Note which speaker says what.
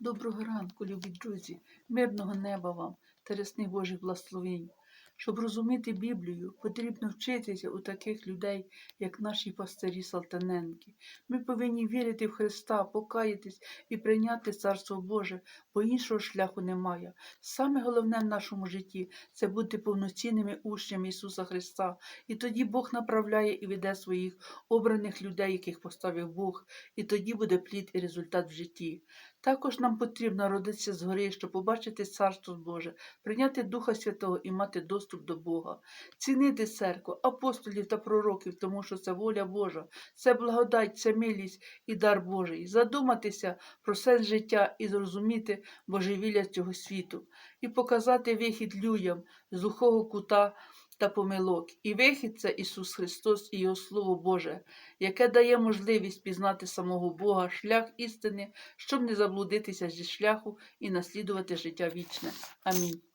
Speaker 1: Доброго ранку, любі друзі, мирного неба вам та рясних Божих. Щоб розуміти Біблію, потрібно вчитися у таких людей, як наші пастирі Салтаненки. Ми повинні вірити в Христа, покаятись і прийняти Царство Боже, бо іншого шляху немає. Саме головне в нашому житті це бути повноцінними учнями Ісуса Христа. І тоді Бог направляє і веде своїх обраних людей, яких поставив Бог, і тоді буде плід і результат в житті. Також нам потрібно родитися згори, щоб побачити Царство Боже, прийняти Духа Святого і мати доступ до Бога, цінити церкву, апостолів та пророків, тому що це воля Божа, це благодать, це милість і дар Божий, задуматися про сенс життя і зрозуміти божевілля цього світу, і показати вихід людям з глухого кута та помилок. І вихід це Ісус Христос і Його Слово Боже, яке дає можливість пізнати самого Бога, шлях істини, щоб не заблудитися зі шляху і наслідувати життя вічне. Амінь.